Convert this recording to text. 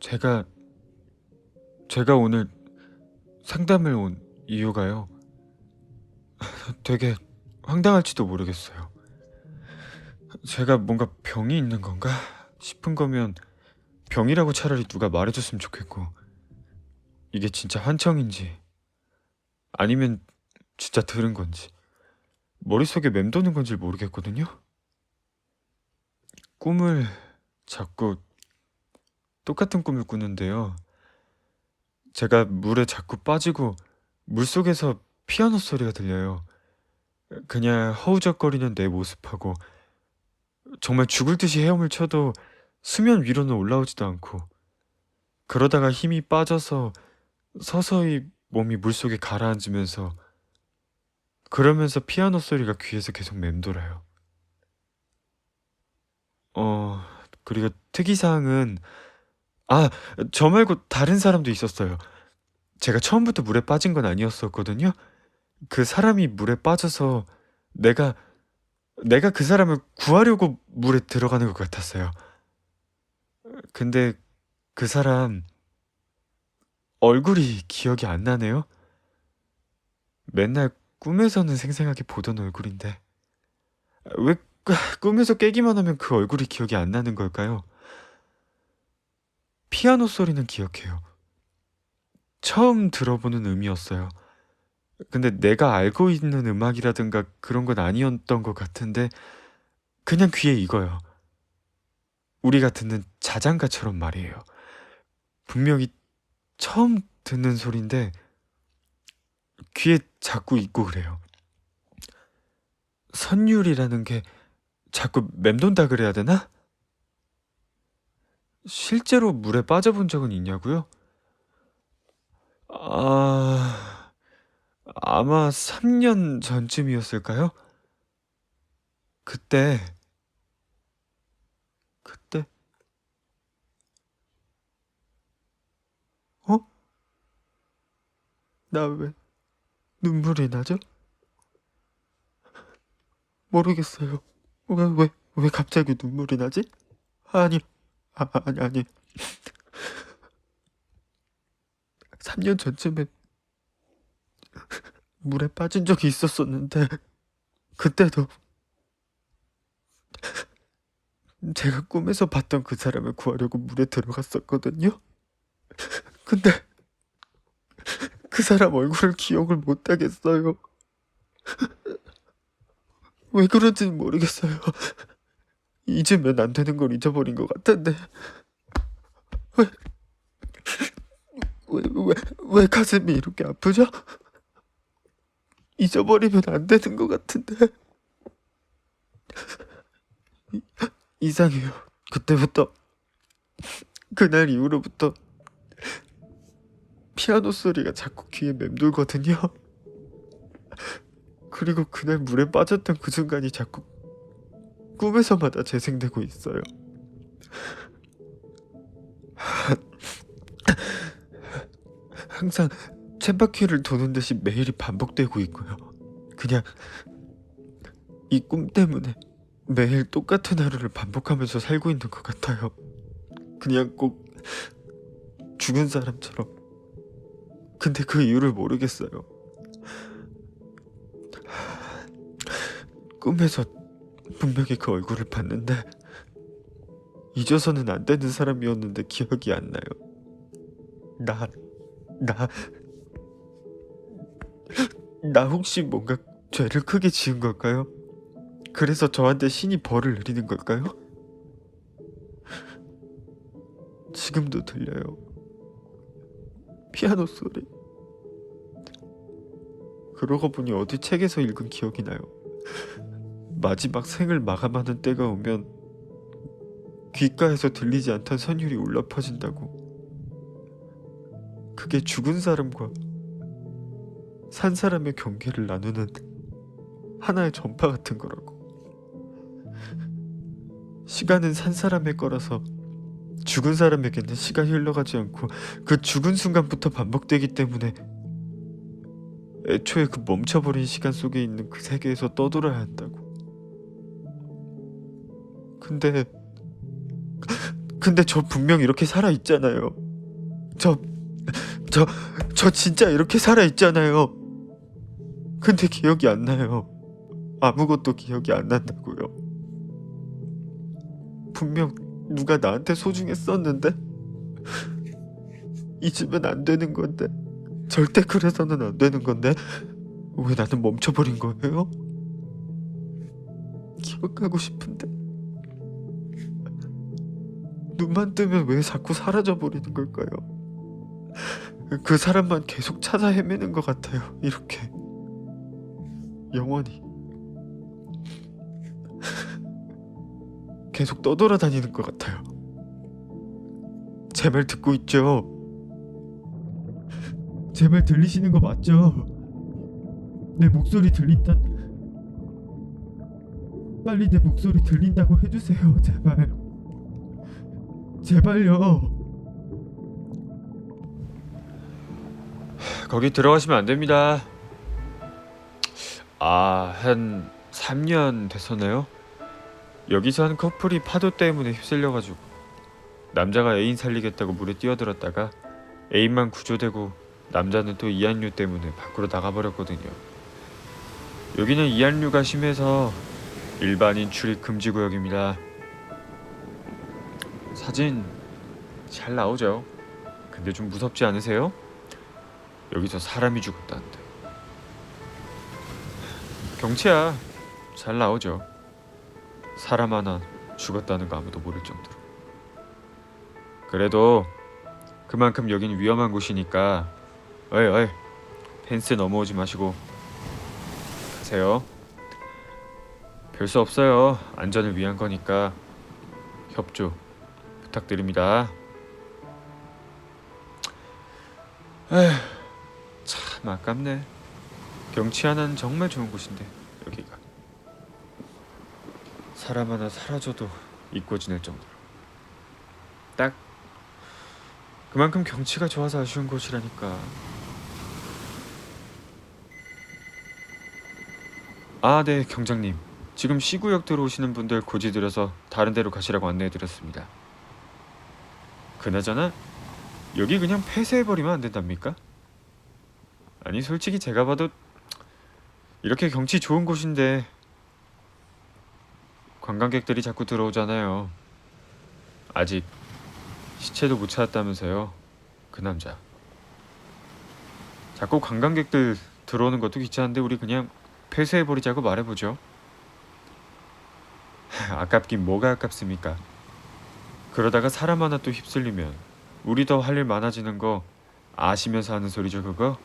제가 제가 오늘 상담을 온 이유가요. 되게 황당할지도 모르겠어요. 제가 뭔가 병이 있는 건가 싶은 거면 병이라고 차라리 누가 말해줬으면 좋겠고 이게 진짜 환청인지 아니면 진짜 들은 건지 머릿속에 맴도는 건지 모르겠거든요. 꿈을 자꾸 똑같은 꿈을 꾸는데요. 제가 물에 자꾸 빠지고 물속에서 피아노 소리가 들려요. 그냥 허우적거리는 내 모습하고 정말 죽을 듯이 헤엄을 쳐도 수면 위로는 올라오지도 않고 그러다가 힘이 빠져서 서서히 몸이 물속에 가라앉으면서 그러면서 피아노 소리가 귀에서 계속 맴돌아요. 어, 그리고 특이사항은 아, 저 말고 다른 사람도 있었어요. 제가 처음부터 물에 빠진 건 아니었었거든요. 그 사람이 물에 빠져서 내가 내가 그 사람을 구하려고 물에 들어가는 것 같았어요. 근데 그 사람 얼굴이 기억이 안 나네요. 맨날 꿈에서는 생생하게 보던 얼굴인데 왜 꿈에서 깨기만 하면 그 얼굴이 기억이 안 나는 걸까요? 피아노 소리는 기억해요. 처음 들어보는 음이었어요. 근데 내가 알고 있는 음악이라든가 그런 건 아니었던 것 같은데 그냥 귀에 익어요. 우리가 듣는 자장가처럼 말이에요. 분명히 처음 듣는 소리인데 귀에 자꾸 익고 그래요. 선율이라는 게 자꾸 맴돈다 그래야 되나? 실제로 물에 빠져본 적은 있냐고요? 아, 아마 3년 전쯤이었을까요? 그때, 어? 나 왜 눈물이 나죠? 모르겠어요. 왜, 왜, 왜 갑자기 눈물이 나지? 아니, 아, 아니, 아니. 3년 전쯤에 물에 빠진 적이 있었었는데, 그때도 제가 꿈에서 봤던 그 사람을 구하려고 물에 들어갔었거든요. 근데 그 사람 얼굴을 기억을 못 하겠어요. 왜 그런지는 모르겠어요. 잊으면 안 되는 걸 잊어버린 것 같은데 왜, 왜, 왜, 왜 가슴이 이렇게 아프죠? 잊어버리면 안 되는 것 같은데 이, 이상해요. 그때부터 그날 이후로부터 피아노 소리가 자꾸 귀에 맴돌거든요. 그리고 그날 물에 빠졌던 그 순간이 자꾸 꿈에서마다 재생되고 있어요. 항상 쳇바퀴를 도는 듯이 매일이 반복되고 있고요. 그냥 이 꿈 때문에 매일 똑같은 하루를 반복하면서 살고 있는 것 같아요. 그냥 꼭 죽은 사람처럼. 근데 그 이유를 모르겠어요. 꿈에서 분명히 그 얼굴을 봤는데 잊어서는 안 되는 사람이었는데 기억이 안 나요. 나, 나, 나 혹시 뭔가 죄를 크게 지은 걸까요? 그래서 저한테 신이 벌을 내리는 걸까요? 지금도 들려요. 피아노 소리. 그러고 보니 어디 책에서 읽은 기억이 나요. 마지막 생을 마감하는 때가 오면 귓가에서 들리지 않던 선율이 울려 퍼진다고. 그게 죽은 사람과 산 사람의 경계를 나누는 하나의 전파 같은 거라고. 시간은 산 사람의 거라서 죽은 사람에게는 시간이 흘러가지 않고 그 죽은 순간부터 반복되기 때문에 애초에 그 멈춰버린 시간 속에 있는 그 세계에서 떠돌아야 한다고. 근데 근데 저 분명 이렇게 살아 있잖아요. 저 저, 저 진짜 이렇게 살아 있잖아요. 근데 기억이 안 나요. 아무것도 기억이 안 난다고요. 분명 누가 나한테 소중했었는데 잊으면 안 되는 건데 절대 그래서는 안 되는 건데 왜 나는 멈춰버린 거예요? 기억하고 싶은데 눈만 뜨면 왜 자꾸 사라져 버리는 걸까요? 그 사람만 계속 찾아 헤매는 것 같아요. 이렇게 영원히 계속 떠돌아다니는 것 같아요. 제 말 듣고 있죠? 제 말 들리시는 거 맞죠? 내 목소리 들린다. 빨리 내 목소리 들린다고 해주세요, 제발. 제발요. 거기 들어가시면 안 됩니다. 아, 한 3년 됐었나요? 여기서 한 커플이 파도 때문에 휩쓸려가지고 남자가 애인 살리겠다고 물에 뛰어들었다가 애인만 구조되고 남자는 또 이한류 때문에 밖으로 나가버렸거든요. 여기는 이한류가 심해서 일반인 출입 금지 구역입니다. 사진 잘 나오죠? 근데 좀 무섭지 않으세요? 여기서 사람이 죽었다는데. 경치야 잘 나오죠. 사람 하나 죽었다는 거 아무도 모를 정도로. 그래도 그만큼 여긴 위험한 곳이니까 어이 어이 펜스 넘어오지 마시고 가세요. 별 수 없어요. 안전을 위한 거니까 협조 부탁드립니다. 에휴, 참 아깝네. 경치 하나는 정말 좋은 곳인데 여기가 사람 하나 사라져도 잊고 지낼 정도로 딱 그만큼 경치가 좋아서 아쉬운 곳이라니까. 아, 네, 경장님. 지금 시구역 들어오시는 분들 고지 드려서 다른 데로 가시라고 안내해드렸습니다. 그나저나 여기 그냥 폐쇄해버리면 안 된답니까? 아니 솔직히 제가 봐도 이렇게 경치 좋은 곳인데 관광객들이 자꾸 들어오잖아요. 아직 시체도 못 찾았다면서요. 그 남자. 자꾸 관광객들 들어오는 것도 귀찮은데 우리 그냥 폐쇄해버리자고 말해보죠. 아깝긴 뭐가 아깝습니까? 그러다가 사람 하나 또 휩쓸리면 우리 더 할 일 많아지는 거 아시면서 하는 소리죠 그거?